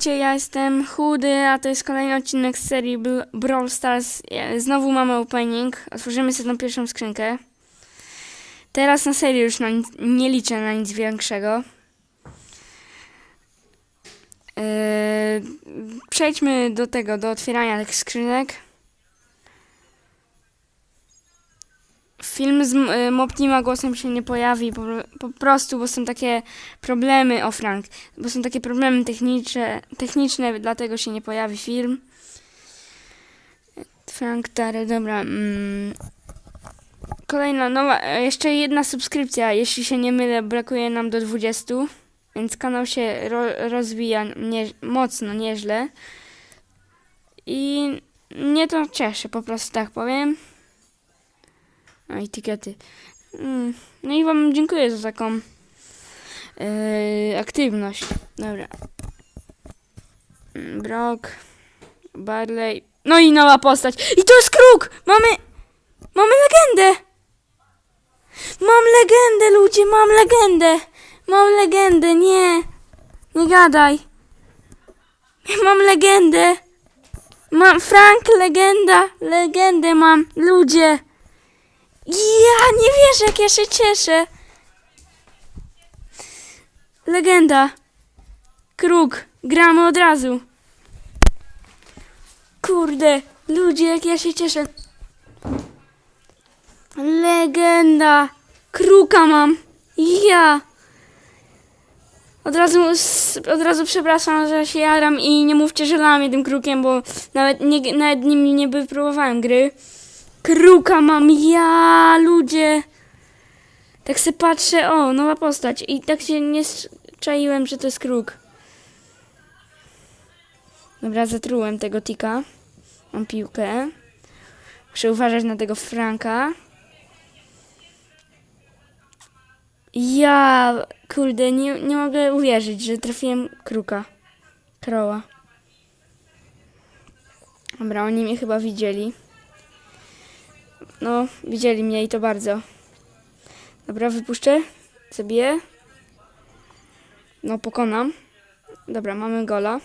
Witajcie, ja jestem chudy, a to jest kolejny odcinek z serii Brawl Stars. Znowu mamy opening. Otworzymy sobie tą pierwszą skrzynkę. Teraz na serio już na nic, nie liczę na nic większego. E, przejdźmy do tego, do otwierania tych skrzynek. Film z Moptima głosem się nie pojawi, po, po prostu, bo są takie problemy, o Frank, bo są takie problemy techniczne, techniczne, dlatego się nie pojawi film. Frank Tare, dobra. Mm. Kolejna nowa, e, jeszcze jedna subskrypcja, jeśli się nie mylę, brakuje nam do 20, więc kanał się ro, rozwija nie, mocno, nieźle. I mnie to cieszy, po prostu tak powiem. Etykiety. Mm. No i wam dziękuję za taką yy, aktywność. Dobra. Mm, Brock, Barley. No i nowa postać. I to jest kruk! Mamy. Mamy legendę! Mam legendę, ludzie, mam legendę! Mam legendę, nie! Nie gadaj! Mam legendę! Mam Frank, legenda! Legendę mam, ludzie! Ja nie wierzę, jak ja się cieszę! Legenda. Kruk. Gramy od razu. Kurde, ludzie, jak ja się cieszę. Legenda. Kruka mam. Ja. Od razu, od razu przepraszam, że się jaram i nie mówcie, że lamię tym krukiem, bo nawet, nie, nawet nim nie wypróbowałem gry. Kruka mam. Ja, ludzie. Tak se patrzę, o, nowa postać. I tak się nie czaiłem, że to jest kruk. Dobra, zatrułem tego tika. Mam piłkę. Muszę uważać na tego Franka. Ja, kurde, nie, nie mogę uwierzyć, że trafiłem kruka. Kroła. Dobra, oni mnie chyba widzieli. No, widzieli mnie i to bardzo. Dobra, wypuszczę. Zabiję. No, pokonam. Dobra, mamy gola.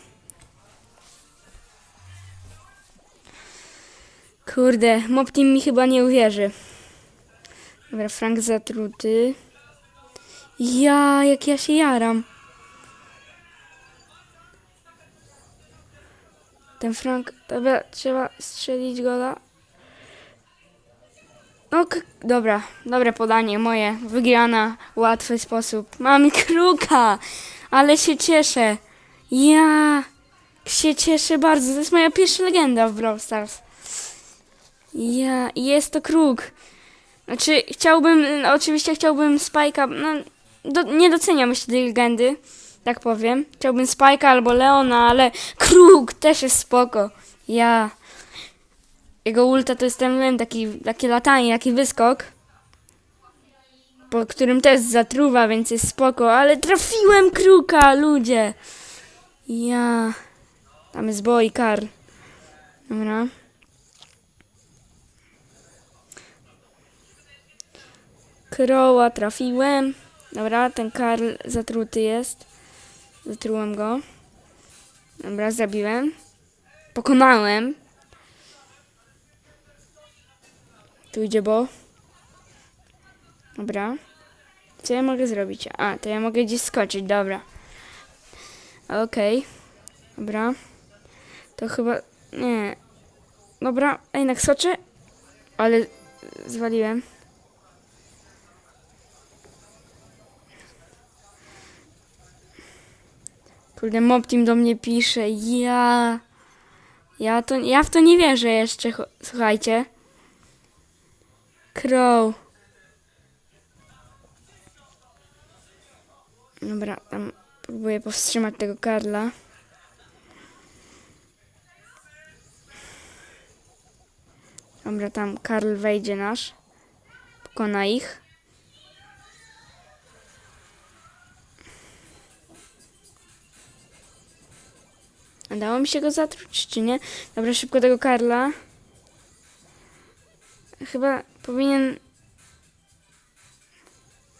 Kurde, Mob Team mi chyba nie uwierzy. Dobra, Frank zatruty. Ja, jak ja się jaram. Ten Frank, dobra, trzeba strzelić gola. No, dobra, dobre podanie moje, wygrana, łatwy sposób. Mamy kruka, ale się cieszę. Ja się cieszę bardzo, to jest moja pierwsza legenda w Brawl Stars. Ja, jest to kruk. Znaczy, chciałbym, oczywiście chciałbym Spike'a, no, do, nie doceniam jeszcze tej legendy, tak powiem. Chciałbym Spike'a albo Leona, ale kruk też jest spoko. Ja... Jego ulta to jest ten ten taki, takie latanie, taki wyskok. Po którym też zatruwa, więc jest spoko, ale trafiłem kruka, ludzie. Ja. Tam jest boy Karl. Dobra. Kroła trafiłem. Dobra, ten Karl zatruty jest. Zatrułem go. Dobra, zabiłem. Pokonałem. Tu idzie Bo. Dobra. Co ja mogę zrobić? A, to ja mogę gdzieś skoczyć, dobra. Okej. Dobra. To chyba... Nie. Dobra, a jednak skoczę. Ale zwaliłem. Kurde, Mob Team do mnie pisze. Ja... Ja to... Ja w to nie wierzę jeszcze, słuchajcie. Crow. Dobra, tam próbuję powstrzymać tego Karla. Dobra, tam Karl wejdzie nasz. Pokona ich. Dało mi się go zatruć, czy nie? Dobra, szybko tego Karla. Chyba powinien...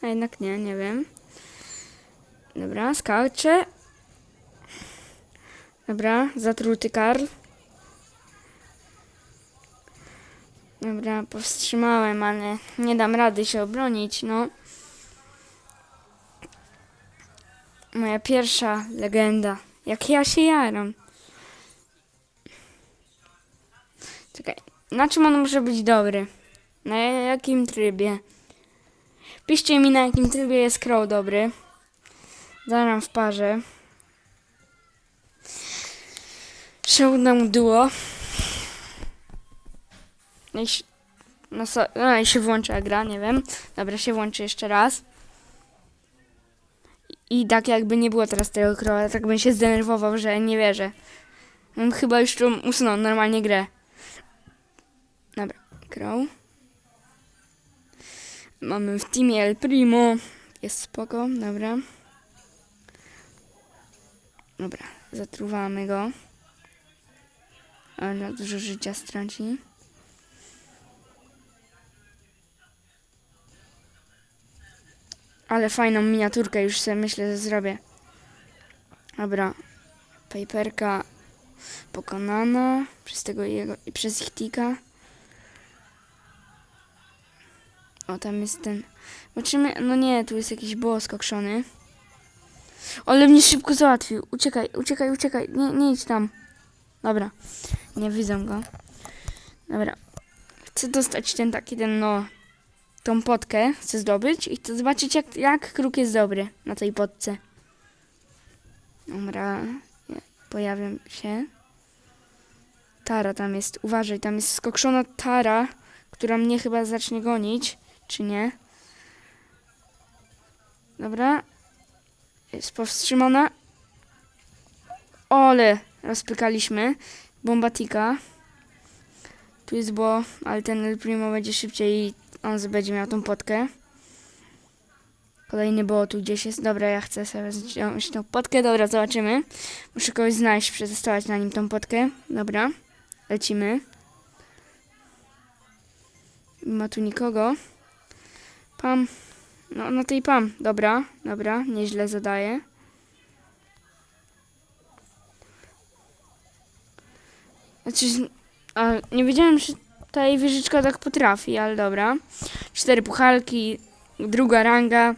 A jednak nie, nie wiem. Dobra, skaczę. Dobra, zatruty Karl. Dobra, powstrzymałem, ale nie dam rady się obronić, no. Moja pierwsza legenda. Jak ja się jaram. Czekaj, na czym on może być dobry? Na jakim trybie? Piszcie mi, na jakim trybie jest Crow dobry. Zagram w parze. Showdown duo. No i, się- no, so, no i się włącza gra, nie wiem. Dobra, się włączy jeszcze raz. I tak jakby nie było teraz tego Crowa, tak bym się zdenerwował, że nie wierzę. Chyba już tu usunął normalnie grę. Crow. Mamy w teamie El Primo. Jest spoko, dobra. Dobra, zatruwamy go. Ale dużo życia straci. Ale fajną miniaturkę już sobie myślę, że zrobię. Dobra. Paperka pokonana przez tego jego przez ich tika. O, tam jest ten. Zobaczymy. No nie, tu jest jakiś boss kokszony. Ale mnie szybko załatwił. Uciekaj, uciekaj, uciekaj. Nie, nie idź tam. Dobra. Nie widzę go. Dobra. Chcę dostać ten taki, ten no. Tą potkę chcę zdobyć i chcę zobaczyć, jak, jak kruk jest dobry na tej potce. Dobra. Pojawiam się. Tara tam jest. Uważaj, tam jest skokszona Tara, która mnie chyba zacznie gonić. Czy nie? Dobra. Jest powstrzymana. Ole, rozpykaliśmy. Bombatika. Tu jest bo, ale ten El Primo będzie szybciej i on będzie miał tą potkę. Kolejny bo tu gdzieś jest. Dobra, ja chcę sobie wziąć tą potkę. Dobra, zobaczymy. Muszę kogoś znaleźć, przetestować na nim tą potkę. Dobra, lecimy. Nie ma tu nikogo. Pam. No, no tej pam. Dobra, dobra, nieźle zadaje. Znaczy, a, nie wiedziałem, że ta jej wieżyczka tak potrafi, ale dobra. Cztery puchalki, druga ranga.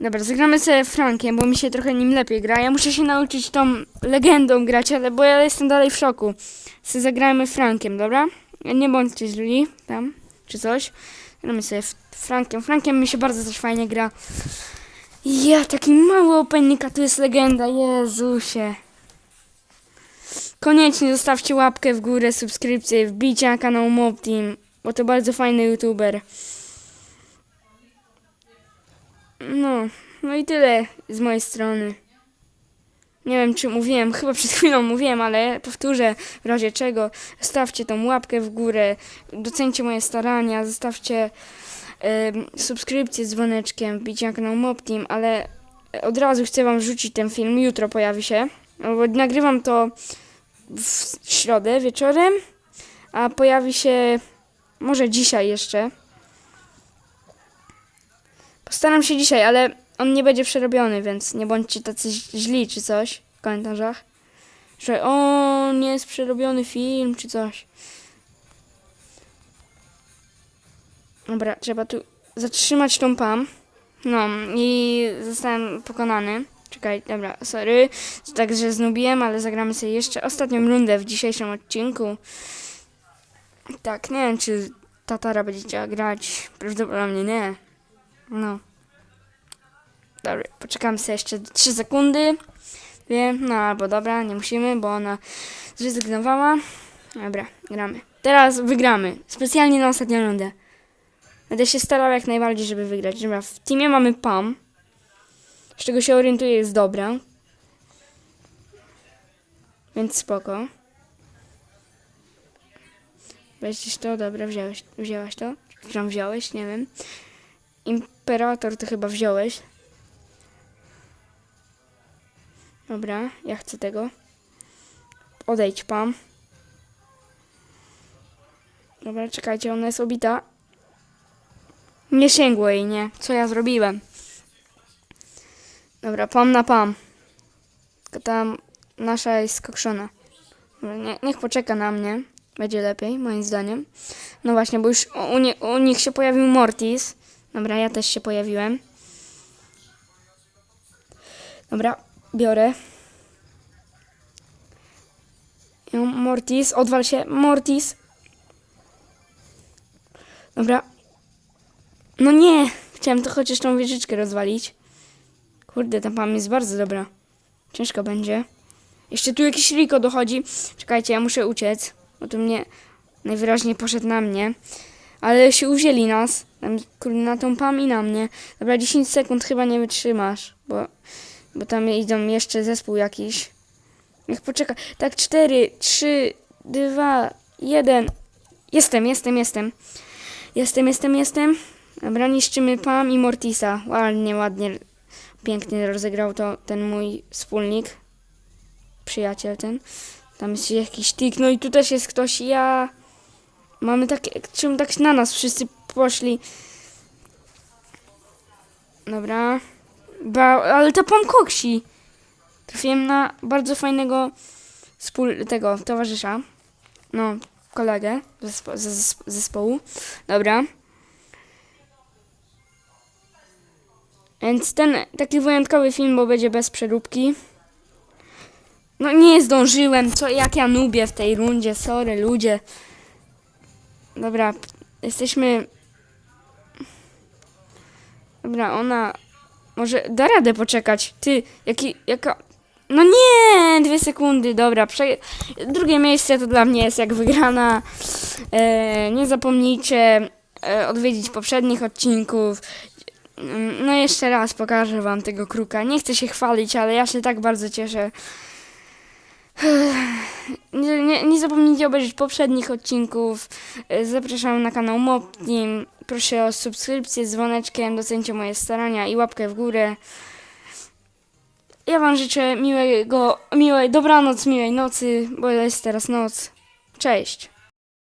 Dobra, zagramy sobie Frankiem, bo mi się trochę nim lepiej gra. Ja muszę się nauczyć tą legendą grać, ale bo ja jestem dalej w szoku. Se zagrajmy Frankiem, dobra? Nie bądźcie źli tam, czy coś. Gramy sobie Frankiem. Frankiem mi się bardzo też fajnie gra. Ja, taki mały opening, a tu jest legenda, Jezusie. Koniecznie zostawcie łapkę w górę, subskrypcję, wbijcie na kanał Mob Team, bo to bardzo fajny youtuber. No, no i tyle z mojej strony. Nie wiem, czy mówiłem, chyba przed chwilą mówiłem, ale powtórzę w razie czego. Zostawcie tą łapkę w górę, docencie moje starania, zostawcie em, subskrypcję z dzwoneczkiem, wbijcie na kanał Mob Team, ale od razu chcę wam wrzucić ten film, jutro pojawi się, no bo nagrywam to w środę wieczorem, a pojawi się może dzisiaj jeszcze. Postaram się dzisiaj, ale on nie będzie przerobiony, więc nie bądźcie tacy źli czy coś w komentarzach. Że o, nie jest przerobiony film czy coś. Dobra, trzeba tu zatrzymać tą pam. No i zostałem pokonany. Czekaj, dobra, sorry. Także znubiłem, ale zagramy sobie jeszcze ostatnią rundę w dzisiejszym odcinku. Tak, nie wiem, czy Tatara będzie chciała grać. Prawdopodobnie nie. No. Dobra, poczekamy sobie jeszcze 3 sekundy. Wiem, no albo dobra, nie musimy, bo ona zrezygnowała. Dobra, gramy. Teraz wygramy. Specjalnie na ostatnią rundę. Będę się starał jak najbardziej, żeby wygrać. Dobra, w teamie mamy Pam. Z czego się orientuję jest dobra. Więc spoko. Weźmiesz to? Dobra, wziąłeś, wzięłaś to? Czy wziąłeś? Nie wiem. Imperator to chyba wziąłeś. Dobra, ja chcę tego. Odejdź, Pam. Dobra, czekajcie, ona jest obita. Nie sięgło jej, nie? Co ja zrobiłem? Dobra, pam na pam. Tam nasza jest skokszona. Nie, niech poczeka na mnie. Będzie lepiej, moim zdaniem. No właśnie, bo już u, nie, u nich się pojawił Mortis. Dobra, ja też się pojawiłem. Dobra, biorę. Mortis, odwal się, Mortis. Dobra. No nie, chciałem to chociaż tą wieżyczkę rozwalić. Kurde, ta pam jest bardzo dobra. Ciężko będzie. Jeszcze tu jakiś Riko dochodzi. Czekajcie, ja muszę uciec, bo tu mnie najwyraźniej poszedł na mnie. Ale się uwzięli nas. Tam, kurde, na tą pam i na mnie. Dobra, 10 sekund chyba nie wytrzymasz, bo, bo tam idą jeszcze zespół jakiś. Niech poczeka. Tak, 4, 3, 2, 1. Jestem, jestem, jestem. Jestem, jestem, jestem. Dobra, niszczymy Pam i Mortisa. Ładnie, ładnie, pięknie rozegrał to ten mój wspólnik. Przyjaciel ten. Tam jest jakiś tik. No i tu też jest ktoś. Ja... Mamy takie... Czym tak na nas wszyscy poszli. Dobra. Ba, ale ta Pam koksi. Trafiłem na bardzo fajnego tego towarzysza. No, kolegę zespo, zespołu. Dobra. Więc ten taki wyjątkowy film, bo będzie bez przeróbki. No nie zdążyłem, co jak ja nubię w tej rundzie, sorry ludzie. Dobra, jesteśmy... Dobra, ona może da radę poczekać. Ty, jaki, jaka... No nie, dwie sekundy, dobra. Prze... Drugie miejsce to dla mnie jest jak wygrana. E, nie zapomnijcie e, odwiedzić poprzednich odcinków. Mm, No jeszcze raz pokażę wam tego kruka. Nie chcę się chwalić, ale ja się tak bardzo cieszę. Nie, nie, nie zapomnijcie obejrzeć poprzednich odcinków. E, Zapraszam na kanał Mob Team. Proszę o subskrypcję z dzwoneczkiem, docencie moje starania i łapkę w górę. Ja wam życzę miłego, miłej dobranoc, miłej nocy, bo jest teraz noc. Cześć.